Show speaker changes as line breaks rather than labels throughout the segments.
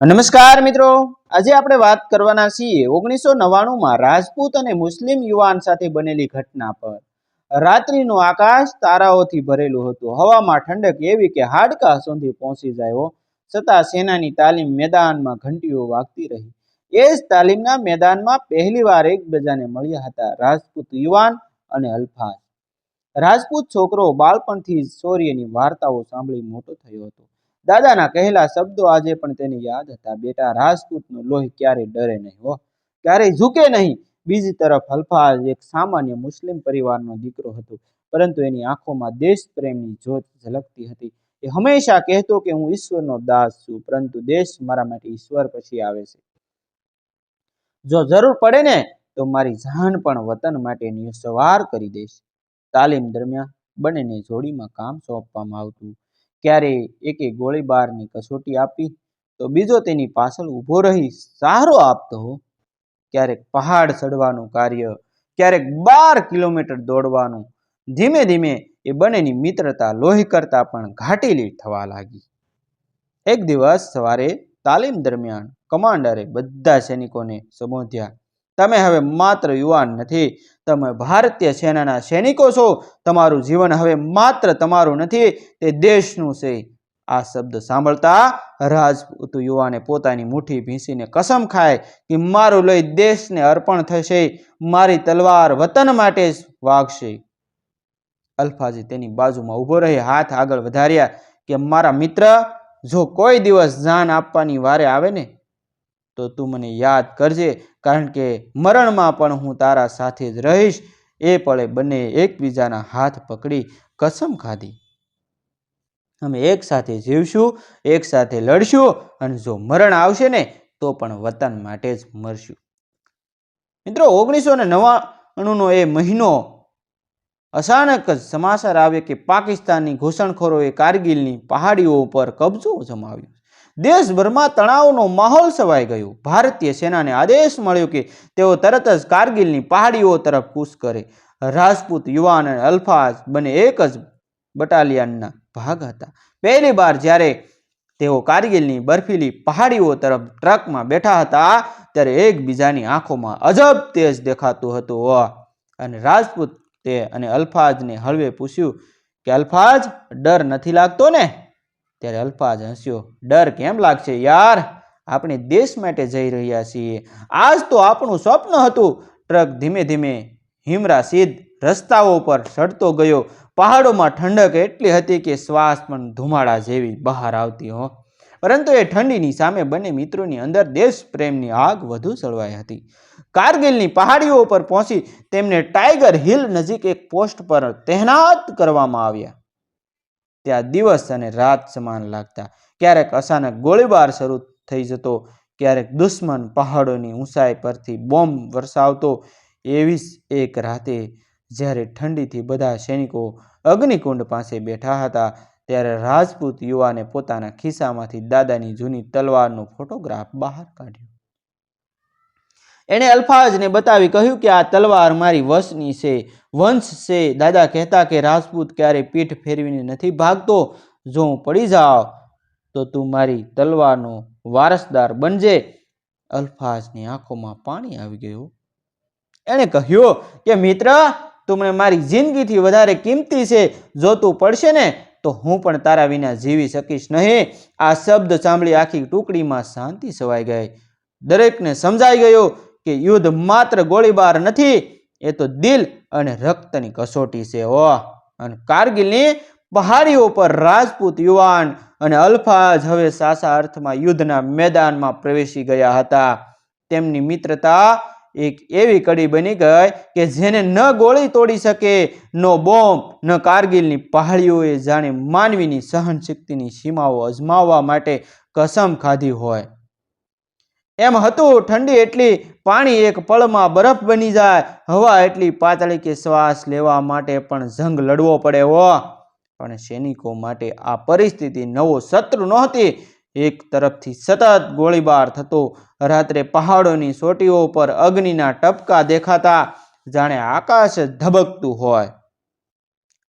નમસ્કાર મિત્રો. આજે આપણે વાત કરવાના છીએ ઓગણીસો નવ્વાણુંમાં રાજપૂત અને મુસ્લિમ યુવાન સાથે બનેલી ઘટના પર. રાત્રિનું આકાશ તારાઓથી ભરેલું હતું. હવામાં ઠંડક એવી કે હાડકા સુધી પહોંચી જાય છતાં સેનાની તાલીમ મેદાનમાં ઘંટીઓ વાગતી રહી. એ જ તાલીમના મેદાનમાં પહેલીવાર એકબીજાને મળ્યા હતા. રાજપૂત યુવાન અને અલ્ફાઝ રાજપૂત છોકરો બાળપણથી જ શૌર્યની વાર્તાઓ સાંભળી મોટો થયો હતો. દાદાના કહેલા શબ્દો આજે પણ તેને યાદ હતા. બેટા, રાજપૂતનો લોહી ક્યારેય ડરે નહીં હો. ક્યારેય ઝૂકે નહીં. બીજી તરફ હલ્ફાજ એક સામાન્ય મુસ્લિમ પરિવારનો દીકરો હતો. પરંતુ એની આંખોમાં દેશ પ્રેમની જ્યોત ઝલકતી હતી. એ હંમેશા કહેતો કે હું ઈશ્વરનો દાસ છું, પરંતુ દેશ મારા માટે ઈશ્વર પછી આવે છે. જો જરૂર પડે ને, તો મારી જાન પણ વતન માટે નિસવાર કરી દઈશ તાલીમ દરમિયાન બંનેને જોડીમાં કામ સોંપવામાં આવતું. ક્યારે એકે ગોળીબારની કસોટી આપી, તો બીજો તેની પાછળ ઊભો રહી સહારો આપતો. ક્યારેક પહાડ ચડવાનું કાર્ય, ક્યારેક બાર કિલોમીટર દોડવાનું. ધીમે ધીમે એ બંનેની મિત્રતા લોહી કરતા પણ ઘાટીલી થવા લાગી. એક દિવસ સવારે તાલીમ દરમિયાન કમાન્ડરે બધા સૈનિકોને સંબોધ્યા, તમે હવે માત્ર યુવાન નથી તમે ભારતીય સેનાના સૈનિકો છો, તમારું જીવન હવે માત્ર તમારું નથી, તે દેશનું છે. આ શબ્દ સાંભળતા રાજપૂત યુવાને પોતાની મુઠ્ઠી ભીંસીને કસમ ખાય કે મારું લઈ દેશને અર્પણ થશે, મારી તલવાર વતન માટે જ વાગશે. અલ્ફાજી તેની બાજુમાં ઊભો રહી, હાથ આગળ વધાર્યા કે, મારા મિત્ર, જો કોઈ દિવસ જાન આપવાની વારે આવે ને તો તું મને યાદ કરજે, કારણ કે મરણમાં પણ હું તારા સાથે જ રહીશ. એ પળે બંને એકબીજાના હાથ પકડી કસમ ખાધી. અમે એક સાથે જીવશું, એક સાથે લડશું, અને જો મરણ આવશે ને, તો પણ વતન માટે જ મરશું. મિત્રો, ઓગણીસો ને નવ્વાણુંનો એ મહિનો અચાનક જ સમાચાર આવે કે પાકિસ્તાનની ઘૂસણખોરોએ કારગિલની પહાડીઓ ઉપર કબજો જમાવ્યો. દેશભરમાં તણાવનો માહોલ છવાઈ ગયો. ભારતીય સેનાને આદેશ મળ્યો કે તેઓ તરત જ કારગિલની પહાડીઓ તરફ કૂચ કરે. રાજપૂત યુવાન અને અલ્ફાઝ બંને એક જ બટાલિયનના ભાગ હતા. પહેલી વાર જ્યારે તેઓ કારગિલની બર્ફીલી પહાડીઓ તરફ ટ્રકમાં બેઠા હતા, ત્યારે એકબીજાની આંખોમાં અજબ તેજ દેખાતું હતું! અને રાજપૂત તે અને અલ્ફાઝને હળવે પૂછ્યું કે, અલ્ફાઝ, ડર નથી લાગતો ને? ત્યારે અલ્પાજ હસ્યો, ડર કેમ લાગશે યાર? આપણે દેશ માટે જઈ રહ્યા છીએ. આજ તો આપણું સ્વપ્ન હતું. ટ્રક ધીમે ધીમે હિમરા સીધ રસ્તાઓ પર ચડતો ગયો. પહાડોમાં ઠંડક એટલી હતી કે શ્વાસ પણ ધુમાડા જેવી બહાર આવતી, હો. પરંતુ એ ઠંડીની સામે બંને મિત્રોની અંદર દેશ પ્રેમની આગ વધુ સળવાઈ હતી. કારગિલની પહાડીઓ પર પહોંચી તેમને ટાઈગર હિલ નજીક એક પોસ્ટ પર તહેનાત કરવામાં આવ્યા. ત્યાં દિવસ અને રાત સમાન લાગતા. ક્યારેક અચાનક ગોળીબાર શરૂ થઈ જતો, ક્યારેક દુશ્મન પહાડોની ઊંચાઈ પરથી બોમ્બ વરસાવતો, એવી જ એક રાતે જ્યારે ઠંડીથી બધા સૈનિકો અગ્નિકુંડ પાસે બેઠા હતા, ત્યારે રાજપૂત યુવાને પોતાના ખિસ્સામાંથી દાદાની જૂની તલવારનો ફોટોગ્રાફ બહાર કાઢ્યો. એણે અલ્ફાઝને બતાવી કહ્યું કે આ તલવાર મારી વંશની છે, વંશ છે. દાદા કહેતા કે રાજપૂત ક્યારેય પીઠ ફેરવીને નથી ભાગતો? જો હું પડી જાઉં, તો તું મારી તલવારનો વારસદાર બનજે. અલ્ફાઝની આંખોમાં પાણી આવી ગયું. એણે કહ્યું કે, મિત્ર તું મારી જિંદગીથી વધારે કિંમતી છે. જો તું પડશે ને, તો હું પણ તારા વિના જીવી શકીશ નહીં. આ શબ્દ સાંભળી આખી ટુકડીમાં શાંતિ છવાઈ ગઈ. દરેકને સમજાઈ ગયું કે યુદ્ધ માત્ર ગોળીબાર નથી, એ તો દિલ અને રક્તની કસોટી છે ઓ અને કારગિલની પહાડીઓ પર રાજપૂત યુવાન અને અલ્ફાઝ હવે સાસા અર્થમાં યુદ્ધના મેદાનમાં પ્રવેશી ગયા હતા. તેમની મિત્રતા એક એવી કડી બની ગઈ કે જેને ન ગોળી તોડી શકે, ન બોમ્બ, ન કારગિલની પહાડીઓએ જાણે માનવીની સહનશક્તિની સીમાઓ અજમાવવા માટે કસમ ખાધી હોય. એમ હતું, ઠંડી એટલી, પાણી એક પળમાં બરફ બની જાય, હવા એટલી પાતળી કે શ્વાસ લેવા માટે પણ જંગ લડવો પડે હો. પણ સૈનિકો માટે આ પરિસ્થિતિ નવો શત્રુ નહોતી. એક તરફથી સતત ગોળીબાર થતો, રાત્રે પહાડોની ચોટીઓ પર અગ્નિના ટપકા દેખાતા, જાણે આકાશ ધબકતું હોય.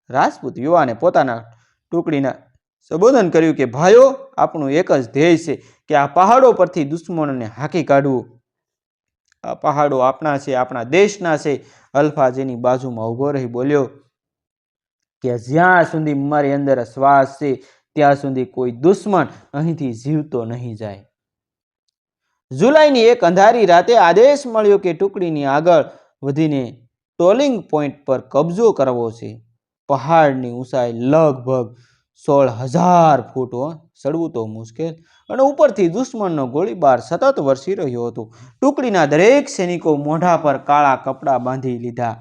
રાજપૂત યુવાને પોતાના ટુકડીના સંબોધન કર્યું કે, ભાઈઓ, આપણું એક જ ધ્યેય છે કે આ પહાડો પરથી દુશ્મનોને હાંકી કાઢવું. આ પહાડો આપણા છે, આપણા દેશના છે. અલ્ફા જેની બાજુમાં ઊભો રહી બોલ્યો કે, જ્યાં સુધી મારી અંદર શ્વાસ છે, ત્યાં સુધી કોઈ દુશ્મન અહીંથી જીવતો નહીં જાય. જુલાઈની એક અંધારી રાતે આદેશ મળ્યો કે ટુકડીની આગળ વધીને ટોલિંગ પોઈન્ટ પર કબજો કરવો છે. પહાડની ઊંચાઈ લગભગ સોળ હજાર ફૂટ ચડવું તો મુશ્કેલ. અને ઉપરથી દુશ્મનનો ગોળીબાર સતત વરસી રહ્યો હતો. ટુકડીના દરેક સૈનિકો મોઢા પર કાળા કપડાં બાંધી લીધા,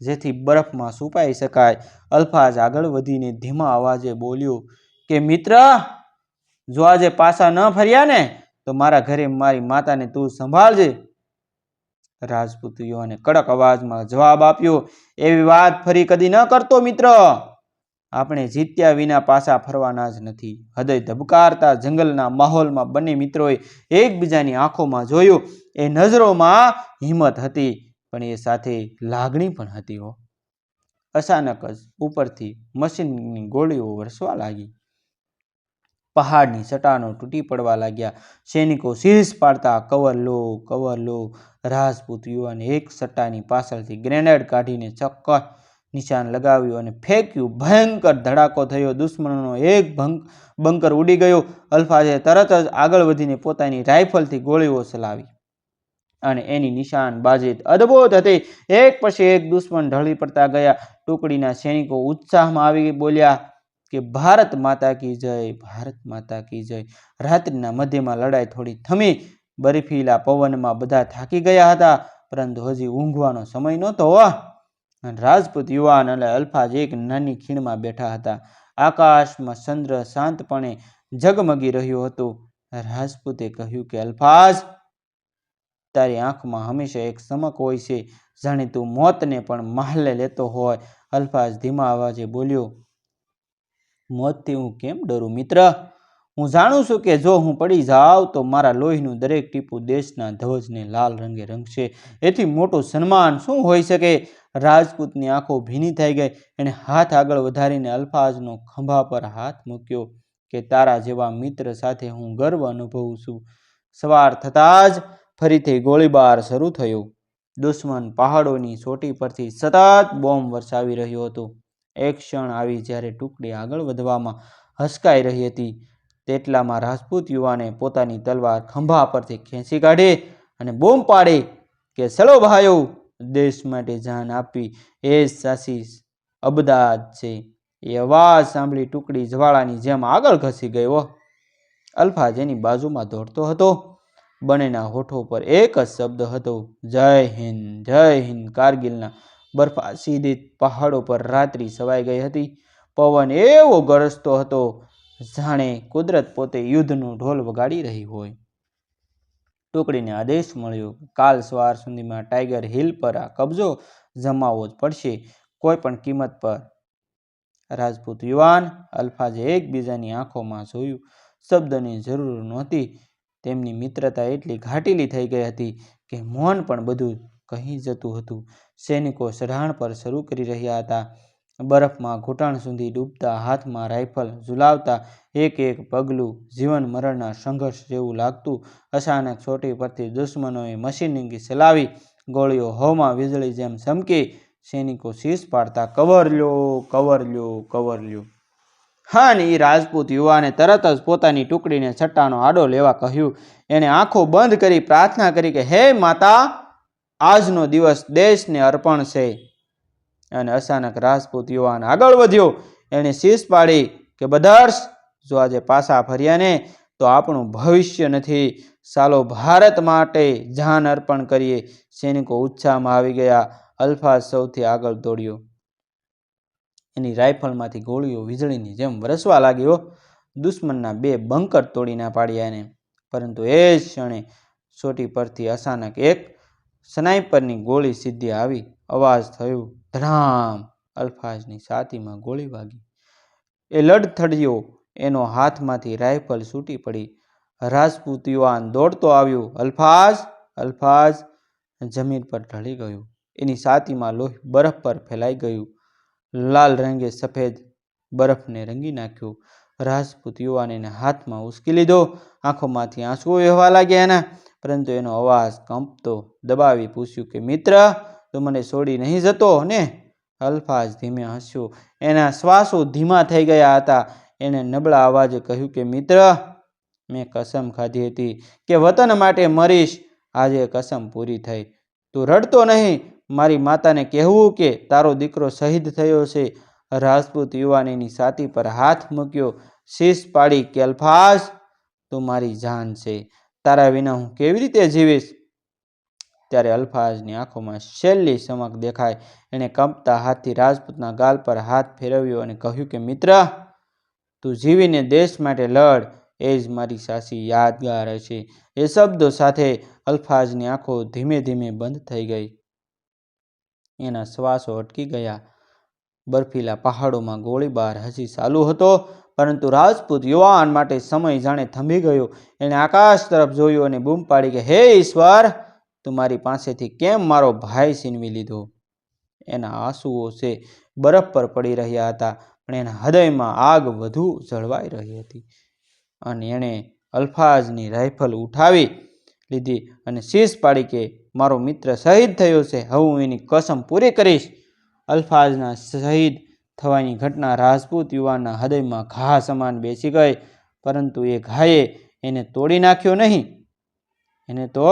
જેથી બરફમાં સુપાઈ શકાય. અલ્ફાજ આગળ વધીને ધીમા અવાજે બોલ્યો, કે મિત્ર, જો આજે પાછા ન ફર્યા ને, તો મારા ઘરે મારી માતાને તું સંભાળજે. રાજપૂત યુવાને કડક અવાજમાં જવાબ આપ્યો, એવી વાત ફરી કદી ન કરતો મિત્ર. આપણે જીત્યા વિના પાછા ફરવાના જ નથી. હૃદય ધબકારતા જંગલના માહોલમાં બંને મિત્રોએ એકબીજાની આંખોમાં જોયું. એ નજરોમાં હિંમત હતી, પણ એ સાથે લાગણી પણ હતી હો. અચાનક જ ઉપરથી મશીનની ગોળીઓ વરસવા લાગી. પહાડની ચટ્ટાનો તૂટી પડવા લાગ્યા. સૈનિકો શીર્ષ પાડતા કવર લો કવર લો. રાજપૂત યુવાન એક સટ્ટાની પાછળથી ગ્રેનેડ કાઢીને ચોક્કસ નિશાન લગાવ્યું અને ફેંક્યું. ભયંકર ધડાકો થયો. દુશ્મનોનો એક ભંગ, બંકર ઉડી ગયો. અલ્ફાઝે તરત જ આગળ વધીને પોતાની રાઇફલથી ગોળીઓ ચલાવી. અને એની નિશાન બાજી અદ્ભુત હતી. એક પછી એક દુશ્મન ઢળી પડતા ગયા. ટુકડીના સૈનિકો ઉત્સાહમાં આવી બોલ્યા કે, ભારત માતા કી જય, ભારત માતા કી જય. રાત્રિના મધ્યમાં લડાઈ થોડી થમી. બરફીલા પવનમાં બધા થાકી ગયા હતા. પરંતુ હજી ઊંઘવાનો સમય નહોતો. હો અને રાજપૂત યુવાન અને અલ્ફાજ એક નાની ખીણમાં બેઠા હતા. આકાશમાં ચંદ્ર શાંતપણે ઝગમગી રહ્યો હતો. રાજપૂતે કહ્યું કે, અલ્ફાજ, તારી આંખમાં હંમેશા એક ચમક હોય છે, જાણે તું મોતને પણ મહાલે લેતો હોય. અલ્ફાજ ધીમા અવાજે બોલ્યો, મોતથી હું કેમ ડરું મિત્ર? હું જાણું છું કે જો હું પડી જાઉં તો મારા લોહીનું દરેક ટીપું દેશના ધ્વજને લાલ રંગે રંગશે. એથી મોટું સન્માન શું હોઈ શકે? રાજપૂતની આંખો ભીની થઈ ગઈ. એણે હાથ આગળ વધારીને અલ્ફાઝનો ખંભા પર હાથ મૂક્યો કે તારા જેવા મિત્ર સાથે હું ગર્વ અનુભવું છું. સવાર થતાં જ ફરીથી ગોળીબાર શરૂ થયો. દુશ્મન પહાડોની ચોટી પરથી સતત બોમ્બ વરસાવી રહ્યો હતો. એક ક્ષણ આવી જ્યારે ટુકડી આગળ વધવામાં હસકાઈ રહી હતી. તેટલામાં રાજપૂત યુવાને પોતાની તલવાર ખંભા પરથી ખેંચી કાઢી અને બૂમ પાડી કે, ચલો ભાઈઓ, દેશ માટે જાન આપવી એ સાસીસ અબદાદ છે. એ અવાજ સાંભળી ટુકડી જ્વાળાની જેમ આગળ ખસી ગયો અલ્ફા જેની બાજુમાં દોડતો હતો. બંનેના હોઠો પર એક જ શબ્દ હતો, જય હિન્દ જય હિન્દ. કારગિલના બરફા સીધી પહાડો પર રાત્રિ સવાઈ ગઈ હતી. પવન એવો ગરજતો હતો જાણે કુદરત પોતે યુદ્ધનો ઢોલ વગાડી રહી હોય. ટુકડીને આદેશ મળ્યો, કાલ સવાર સુધીમાં ટાઈગર હિલ પર આ કબજો જમાવવો જ પડશે, કોઈ પણ કિંમત પર. રાજપૂત યુવાન અલ્ફાજે એકબીજાની આંખોમાં જોયું, શબ્દની જરૂર નહોતી. તેમની મિત્રતા એટલી ઘાટીલી થઈ ગઈ હતી કે મૌન પણ બધું કહી જતું હતું. સૈનિકો ચઢાણ પર શરૂ કરી રહ્યા હતા. બરફમાં ઘૂંટણ સુધી ડૂબતા હાથમાં રાઇફલ ઝુલાવતા એક એક પગલું જીવન મરણના સંઘર્ષ જેવું લાગતું. અચાનક ચોટી પરથી દુશ્મનોએ મશીનગી ચલાવી, ગોળીઓ હવામાં વીજળી જેમ ચમકી, સૈનિકો શીશ પાડતા કવર લ્યો કવર લ્યો કવર લ્યો હા ને એ રાજપૂત યુવાને તરત જ પોતાની ટુકડીને છટ્ટાનો આડો લેવા કહ્યું. એણે આંખો બંધ કરી પ્રાર્થના કરી કે, હે માતા, આજનો દિવસ દેશને અર્પણ છે. અને અચાનક રાજપૂત યુવાન આગળ વધ્યો. એણે શીશ પાડી કે, બદર્શ, જો આજે પાછા ફર્યા ને, તો આપણું ભવિષ્ય નથી. સાલો ભારત માટે જાન અર્પણ કરીએ. સૈનિકો ઉત્સાહમાં આવી ગયા. અલ્ફાઝ સૌથી આગળ દોડ્યો. એની રાઇફલમાંથી ગોળીઓ વીજળીની જેમ વરસવા લાગ્યો. દુશ્મનના બે બંકર તોડી ના પાડ્યા એને. પરંતુ એ જ ક્ષણે ચોટી પરથી અચાનક એક સ્નાઇપરની ગોળી સીધી આવી. અવાજ થયો. ધડામ અલ્ફાઝની છાતીમાં ગોળી વાગી. એ લડથડિયો એનો હાથમાંથી રાઇફલ છૂટી પડી. રાજપૂત યુવાન દોડતો આવ્યો. અલ્ફાઝ અલ્ફાઝ જમીન પર ઢળી ગયો. એની છાતીમાં લોહી બરફ પર ફેલાઈ ગયું. લાલ રંગે સફેદ બરફને રંગી નાખ્યું. રાજપૂત યુવાન એને હાથમાં ઉસકી લીધો. આંખોમાંથી આંસુઓ વહેવા લાગ્યા એના. પરંતુ એનો અવાજ કંપતો દબાવી પૂછ્યું કે, મિત્ર તું મને છોડી નહીં જતો ને? અલ્ફાઝ ધીમે હસ્યો. એના શ્વાસો ધીમા થઈ ગયા હતા. એણે નબળા અવાજે કહ્યું કે, મિત્ર, મેં કસમ ખાધી હતી કે વતન માટે મરીશ. આજે કસમ પૂરી થઈ. તું રડતો નહીં. મારી માતાને કહેવું કે, તારો દીકરો શહીદ થયો છે. રાજપૂત યુવાનીની છાતી પર હાથ મૂક્યો. શીશ પાડી કે અલ્ફાઝ તું મારી જાન છે. તારા વિના હું કેવી રીતે જીવીશ? ત્યારે અલ્ફાઝની આંખોમાં છેલ્લી ચમક દેખાય એણે કંપતા હાથથી રાજપૂતના ગાલ પર હાથ ફેરવ્યો અને કહ્યું કે, મિત્ર, તું જીવીને દેશ માટે લડ. એ જ મારી સાચી યાદગાર હશે એ શબ્દો સાથે અલ્ફાઝની આંખો ધીમે ધીમે બંધ થઈ ગઈ. એના શ્વાસો અટકી ગયા. બર્ફીલા પહાડોમાં ગોળીબાર હજી ચાલુ હતો, પરંતુ રાજપૂત યુવાન માટે સમય જાણે થંભી ગયો. એણે આકાશ તરફ જોયું અને બૂમ પાડી કે, હે ઈશ્વર! તું મારી પાસેથી કેમ મારો ભાઈ છીનવી લીધો? એના આંસુઓ છે, બરફ પર પડી રહ્યા હતા, પણ એના હૃદયમાં આગ વધુ જળવાઈ રહી હતી. અને એણે અલ્ફાઝની રાઇફલ ઉઠાવી લીધી અને શીશ પાડી કે, મારો મિત્ર શહીદ થયો છે, હવે હું એની કસમ પૂરી કરીશ. અલ્ફાઝના શહીદ થવાની ઘટના રાજપૂત યુવાનના હૃદયમાં ઘા સમાન બેસી ગઈ, પરંતુ એ ઘાએ એને તોડી નાખ્યો નહીં. એને તો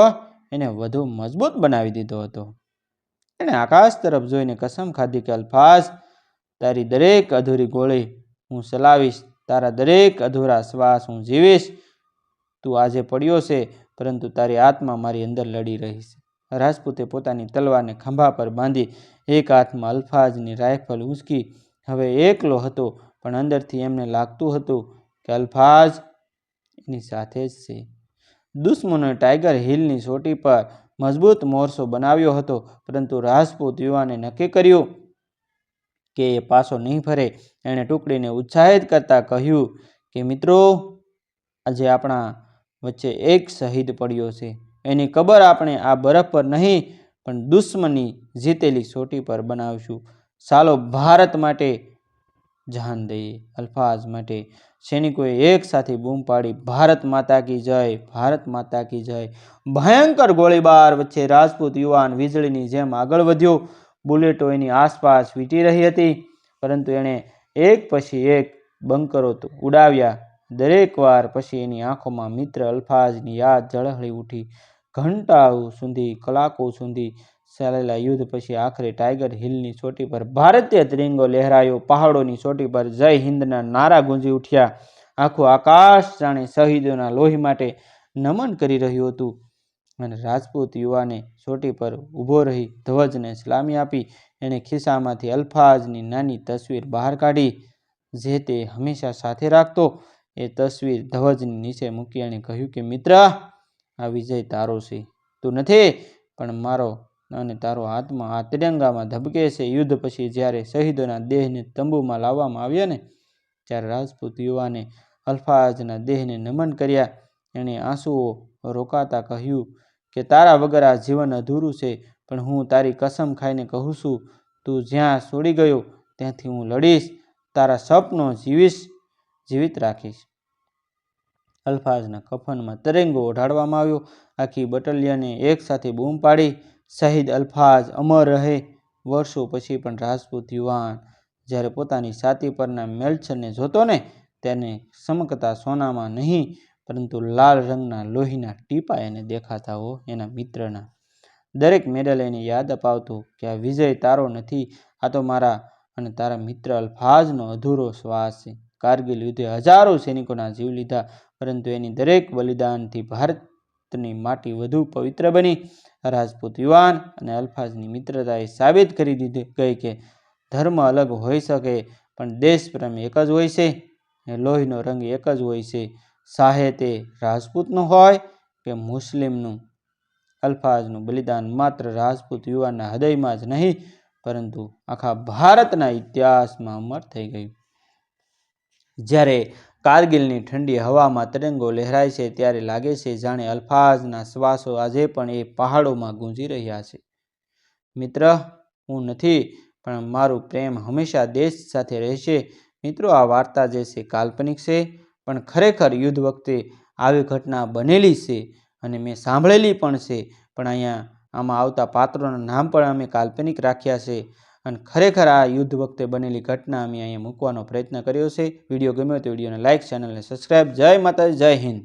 એને વધુ મજબૂત બનાવી દીધો હતો. એણે આકાશ તરફ જોઈને કસમ ખાધી કે, અલ્ફાઝ, તારી દરેક અધૂરી ગોળી હું ચલાવીશ, તારા દરેક અધૂરા શ્વાસ હું જીવીશ. તું આજે પડ્યો છે, પરંતુ તારી આત્મા મારી અંદર લડી રહી છે. રાજપૂતે પોતાની તલવારને ખંભા પર બાંધી એક હાથમાં અલ્ફાઝની રાઇફલ ઉંચકી હવે એકલો હતો, પણ અંદરથી એમને લાગતું હતું કે, અલ્ફાઝ, એની સાથે જ છે. દુશ્મનોએ ટાઈગર હિલની ચોટી પર મજબૂત મોરસો બનાવ્યો હતો, પરંતુ રાજપૂત યુવાને નક્કી કર્યું કે એ પાછો નહીં ફરે. એણે ટુકડીને ઉત્સાહિત કરતાં કહ્યું કે, મિત્રો, આજે આપણા વચ્ચે એક શહીદ પડ્યો છે. એની કબર આપણે આ બરફ પર નહીં, પણ દુશ્મની જીતેલી ચોટી પર બનાવશું. ચાલો ભારત માટે જાન દઈએ અલ્ફાઝ માટે. સૈનિકોએ એક સાથે બૂમ પાડી, ભારત માતા કી જય, ભારત માતા કી જય. ભયંકર ગોળીબાર વચ્ચે રાજપૂત યુવાન વીજળીની જેમ આગળ વધ્યો. બુલેટો એની આસપાસ વીંટી રહી હતી, પરંતુ એણે એક પછી એક બંકરો તો ઉડાવ્યા. દરેક વાર પછી એની આંખોમાં મિત્ર અલ્ફાઝની યાદ ઝળહળી ઉઠી. ઘંટાઓ સુધી, કલાકો સુધી ચાલેલા યુદ્ધ પછી આખરે ટાઈગર હિલની ચોટી પર ભારતીય ત્રિંગો લહેરાયો, પહાડોની ચોટી પર જય હિન્દના નારા ગુંજી ઉઠ્યા. આખું આકાશ જાણે શહીદોના લોહી માટે નમન કરી રહ્યું હતું. અને રાજપૂત યુવાને ચોટી પર ઊભો રહી ધ્વજને સલામી આપી, એણે ખિસ્સામાંથી અલ્ફાઝની નાની તસવીર બહાર કાઢી. જે તે હંમેશા સાથે રાખતો, એ તસવીર ધ્વજની નીચે મૂકી એણે કહ્યું કે, મિત્ર, આ વિજય તારો છે. તું નથી, પણ મારો અને તારો આત્મા આ તિરંગામાં ધબકે છે. યુદ્ધ પછી જ્યારે શહીદોના દેહને તંબુમાં લાવવામાં આવ્યા ને, ત્યારે રાજપૂત યુવાને અલ્ફાઝના દેહને નમન કર્યા. એણે આંસુઓ રોકાતા કહ્યું કે, તારા વગર આ જીવન અધૂરું છે, પણ હું તારી કસમ ખાઈને કહું છું, તું જ્યાં છોડી ગયો, ત્યાંથી હું લડીશ, તારા સપનો જીવીશ, જીવિત રાખીશ. અલ્ફાઝના કફનમાં તરંગો ઓઢાડવામાં આવ્યો. આખી બટાલિયને એકસાથે બૂમ પાડી. શહીદ અલ્ફાઝ અમર રહે વર્ષો પછી પણ રાજપૂત યુવાન. જ્યારે પોતાની છાતી પરના મેલછરને જોતો ને તેને ચમકતા સોનામાં નહીં, પરંતુ લાલ રંગના લોહીના ટીપા એને દેખાતા હો એના મિત્રના. દરેક મેડલ એને યાદ અપાવતું કે આ વિજય તારો નથી, આ તો મારા અને તારા મિત્ર અલ્ફાઝનો અધૂરો શ્વાસ છે. કારગિલ યુદ્ધે હજારો સૈનિકોના જીવ લીધા, પરંતુ એની દરેક બલિદાનથી ભારતની માટી વધુ પવિત્ર બની. રાજપૂત યુવાન અને અલ્ફાઝની મિત્રતાએ સાબિત કરી દીધી ગઈ કે ધર્મ અલગ હોઈ શકે, પણ દેશપ્રેમ એક જ હોય છે ને લોહીનો રંગ એક જ હોય છે. શાહે તે રાજપૂતનું હોય કે મુસ્લિમનું? અલ્ફાઝનું બલિદાન માત્ર રાજપૂત યુવાનના હૃદયમાં જ નહીં, પરંતુ આખા ભારતના ઇતિહાસમાં અમર થઈ ગયું. જ્યારે કારગિલની ઠંડી હવામાં તરંગો લહેરાય છે ત્યારે લાગે છે જાણે અલ્ફાઝના શ્વાસો આજે પણ એ પહાડોમાં ગુંજી રહ્યા છે. મિત્ર, હું નથી, પણ મારું પ્રેમ હંમેશા દેશ સાથે રહેશે. મિત્રો, આ વાર્તા જે છે કાલ્પનિક છે, પણ ખરેખર યુદ્ધ વખતે આવી ઘટના બનેલી છે અને મેં સાંભળેલી પણ છે. પણ અહીંયા આમાં આવતા પાત્રોના નામ પણ અમે કાલ્પનિક રાખ્યા છે. અને ખરેખર આ યુદ્ધ વખતે બનેલી ઘટના અમે અહીંયા મૂકવાનો પ્રયત્ન કર્યો છે. વીડિયો ગમ્યો તો વિડીયોને લાઇક ચેનલને સબસ્ક્રાઈબ જય માતાજી, જય હિન્દ.